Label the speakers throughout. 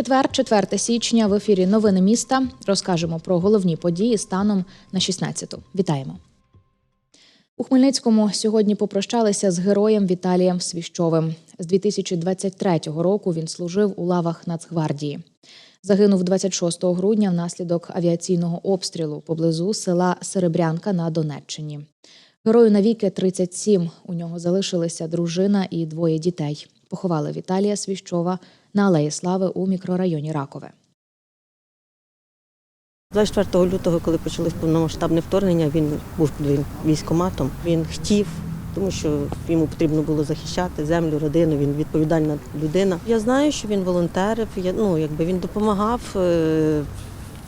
Speaker 1: Четвер, 4 січня в ефірі Новини міста. Розкажемо про головні події станом на 16-ту. Вітаємо. У Хмельницькому сьогодні попрощалися з героєм Віталієм Свіщовим. З 2023 року він служив у лавах Нацгвардії. Загинув 26 грудня внаслідок авіаційного обстрілу поблизу села Серебрянка на Донеччині. Герою навіки 37. У нього залишилися дружина і двоє дітей. Поховали Віталія Свіщова на Алеї Слави у мікрорайоні Ракове.
Speaker 2: 24 лютого, коли почалось повномасштабне вторгнення, він був під військкоматом. Він хотів, тому що йому потрібно було захищати землю, родину. Він відповідальна людина. Я знаю, що він волонтерив. Я, ну, якби він допомагав, е,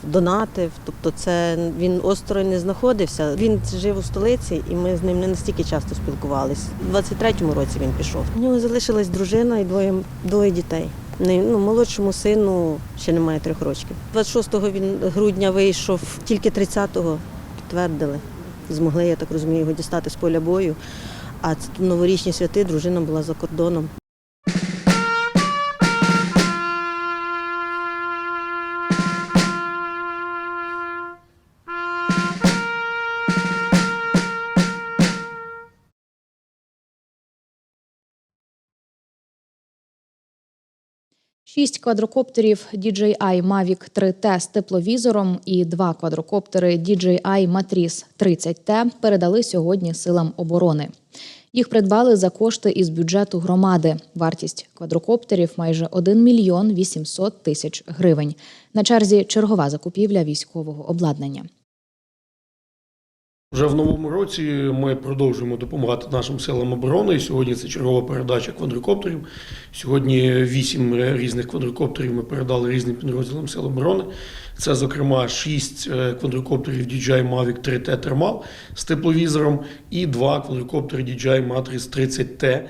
Speaker 2: донатив. Тобто, це він осторонь не знаходився. Він жив у столиці, і ми з ним не настільки часто спілкувалися. У 23-му році він пішов. У нього залишилась дружина і двоє, двоє дітей. Ну, молодшому сину ще немає трьох років. 26-го він грудня вийшов, тільки 30-го підтвердили. Змогли, я так розумію, його дістати з поля бою. А новорічні святи, дружина була за кордоном.
Speaker 1: Шість квадрокоптерів DJI Mavic 3T з тепловізором і два квадрокоптери DJI Matrice 30T передали сьогодні силам оборони. Їх придбали за кошти із бюджету громади. Вартість квадрокоптерів майже 1 мільйон 800 тисяч гривень. На черзі чергова закупівля військового обладнання.
Speaker 3: Вже в новому році ми продовжуємо допомагати нашим силам оборони. Сьогодні це чергова передача квадрокоптерів. Сьогодні вісім різних квадрокоптерів ми передали різним підрозділам сил оборони. Це, зокрема, шість е, квадрокоптерів DJI Mavic 3T Thermal з тепловізором і два квадрокоптери DJI Matrix 30T.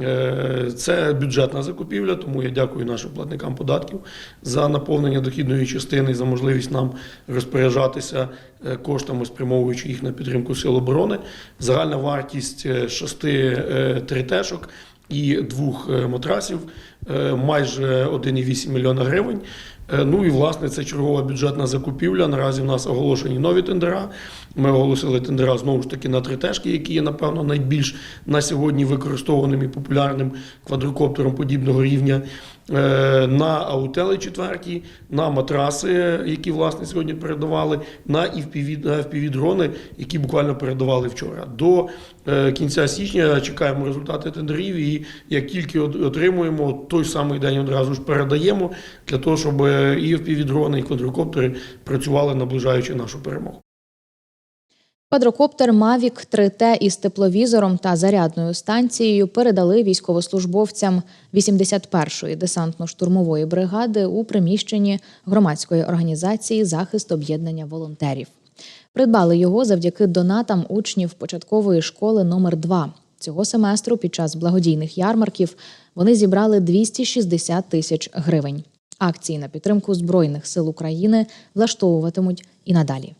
Speaker 3: Е, Це бюджетна закупівля, тому я дякую нашим платникам податків за наповнення дохідної частини за можливість нам розпоряджатися е, коштами, спрямовуючи їх на підтримку сил оборони. Загальна вартість е, шести тритешок і двох е, матрасів е, майже 1,8 мільйона гривень. Е, Ну і власне це чергова бюджетна закупівля. Наразі в нас оголошені нові тендера. Ми оголосили тендера знову ж таки на тритешки, які є, напевно, найбільш на сьогодні використованим і популярним квадрокоптером подібного рівня. Е, На аутели четверті, на матраси, які власне сьогодні передавали, на FPV, на FPV-дрони, які буквально передавали вчора. До е, кінця січня чекаємо результати тендерів, і як тільки отримуємо, той самий день одразу ж передаємо для того, щоб е, і FPV-дрони, і квадрокоптери працювали, наближаючи нашу перемогу.
Speaker 1: Квадрокоптер Mavic 3T із тепловізором та зарядною станцією передали військовослужбовцям 81-ї десантно-штурмової бригади у приміщенні громадської організації Захист об'єднання волонтерів. Придбали його завдяки донатам учнів початкової школи номер 2 Цього семестру під час благодійних ярмарків вони зібрали 260 тисяч гривень. Акції на підтримку Збройних сил України влаштовуватимуть і надалі.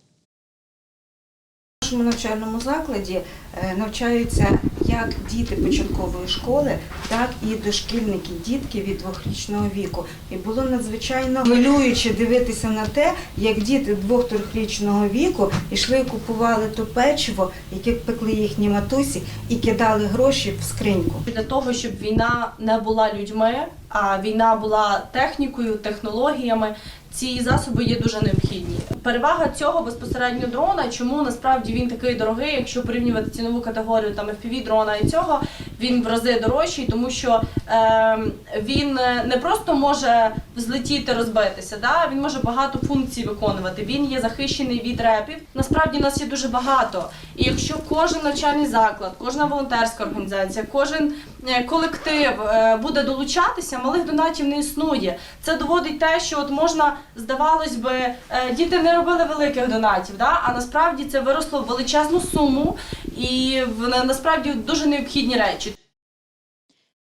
Speaker 4: Нашому навчальному закладі е, навчаються як діти початкової школи, так і дошкільники, дітки від двохрічного віку. І було надзвичайно хвилююче дивитися на те, як діти двох-трьохрічного віку йшли і купували то печиво, яке пекли їхні матусі, і кидали гроші в скриньку.
Speaker 5: для того, щоб війна не була людьми, а війна була технікою, технологіями. Ці засоби є дуже необхідні. Перевага цього безпосередньо дрона, чому насправді він такий дорогий, якщо порівнювати цінову категорію там FPV дрона і цього, він в рази дорожчий, тому що е, він не просто може взлетіти, розбитися, да? він може багато функцій виконувати. Він є захищений від репів. Насправді нас є дуже багато. І якщо кожен навчальний заклад, кожна волонтерська організація, кожен е, колектив е, буде долучатися, малих донатів не існує. Це доводить те, що от можна, здавалось би, е, діти не робили великих донатів, да? а насправді це виросло в величезну суму і в насправді дуже необхідні речі.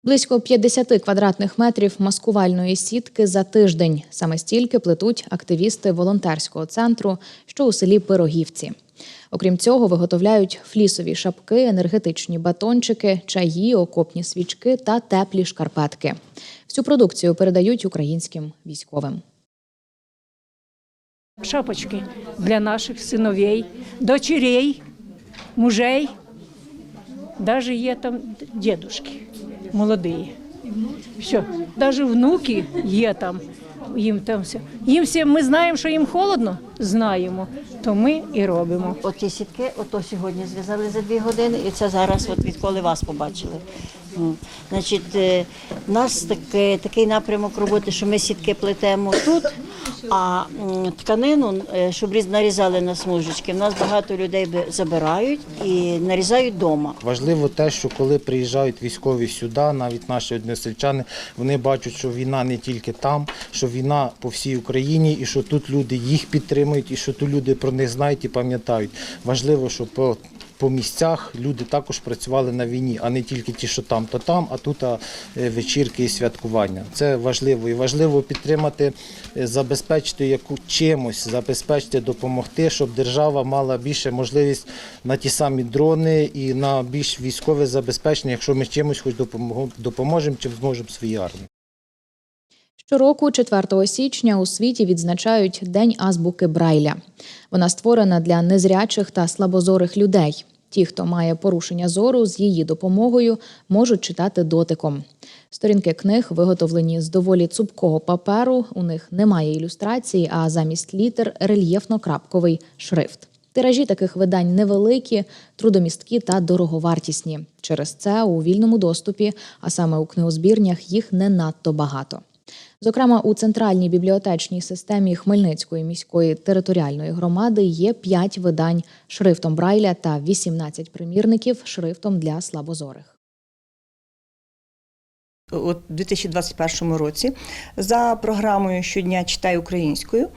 Speaker 1: Близько 50 квадратних метрів маскувальної сітки за тиждень. Саме стільки плетуть активісти волонтерського центру, що у селі Пирогівці. Окрім цього, виготовляють флісові шапки, енергетичні батончики, чаї, окопні свічки та теплі шкарпетки. Всю продукцію передають українським військовим.
Speaker 6: шапочки для наших синовей, дочерей, мужей. Даже є там дедушки молоді. Все. Даже внуки є там. Їм там все. Їм всім ми знаємо, що їм холодно, знаємо, то ми і робимо.
Speaker 2: Оці сітки, ото сьогодні зв'язали за дві години, і це зараз, от відколи вас побачили. Значить, е, у нас таке, такий напрямок роботи, що ми сітки плетемо тут, а тканину, е, щоб нарізали на смужечки, в нас багато людей забирають і нарізають вдома.
Speaker 7: Важливо те, що коли приїжджають військові сюди, навіть наші односельчани, вони бачать, що війна не тільки там, що війна по всій Україні, і що тут люди їх підтримують, і що тут люди про них знають і пам'ятають. Важливо, щоб по, по місцях люди також працювали на війні, а не тільки ті, що там, то там, а тут а, е, вечірки і святкування. Це важливо. І важливо підтримати, е, забезпечити яку чимось, забезпечити, допомогти, щоб держава мала більше можливість на ті самі дрони і на більш військове забезпечення, якщо ми чимось хоч допоможемо, чим зможемо своїй армії.
Speaker 1: Щороку, 4 січня, у світі відзначають День азбуки Брайля. Вона створена для незрячих та слабозорих людей. Ті, хто має порушення зору, з її допомогою можуть читати дотиком. Сторінки книг виготовлені з доволі цупкого паперу. У них немає ілюстрації, а замість літер рельєфно-крапковий шрифт. Тиражі таких видань невеликі, трудомісткі та дороговартісні. Через це у вільному доступі, а саме у книгозбірнях, їх не надто багато. Зокрема, у центральній бібліотечній системі Хмельницької міської територіальної громади є 5 видань шрифтом Брайля та 18 примірників шрифтом для слабозорих.
Speaker 8: у 2021 році за програмою Щодня читай українською.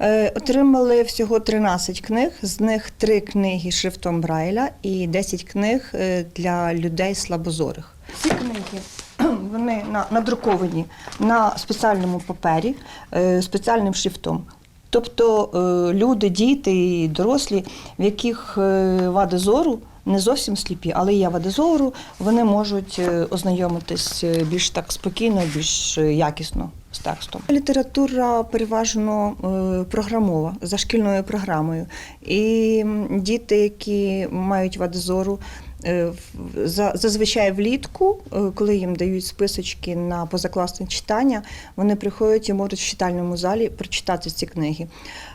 Speaker 8: е, Отримали всього 13 книг, з них 3 книги шрифтом Брайля і 10 книг е, для людей слабозорих. Ці книги вони на- надруковані на спеціальному папері, е, спеціальним шрифтом. Тобто е, люди, діти і дорослі, в яких е, вади зору не зовсім сліпі, але є вади зору, вони можуть е, ознайомитись е, більш так спокійно, більш е, якісно з текстом. Література переважно е, програмова за шкільною програмою. І діти, які мають вади зору, зазвичай влітку, е, коли їм дають списочки на позакласне читання, вони приходять і можуть в читальному залі прочитати ці книги.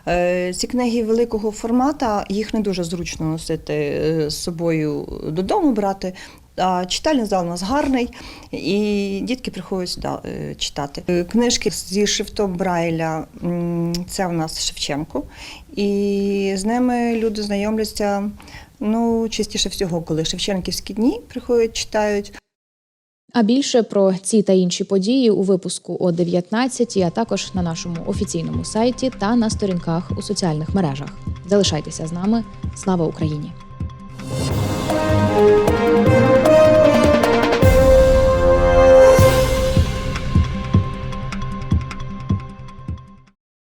Speaker 8: Е, Ці книги великого формата, їх не дуже зручно носити е, з собою додому брати. А читальний зал у нас гарний, і дітки приходять сюди е, читати. Е, Книжки зі шрифтом Брайля це у нас Шевченко, і з ними люди знайомляться ну, частіше всього, коли Шевченківські дні приходять, читають.
Speaker 1: А більше про ці та інші події у випуску о 19, а також на нашому офіційному сайті та на сторінках у соціальних мережах. Залишайтеся з нами. Слава Україні!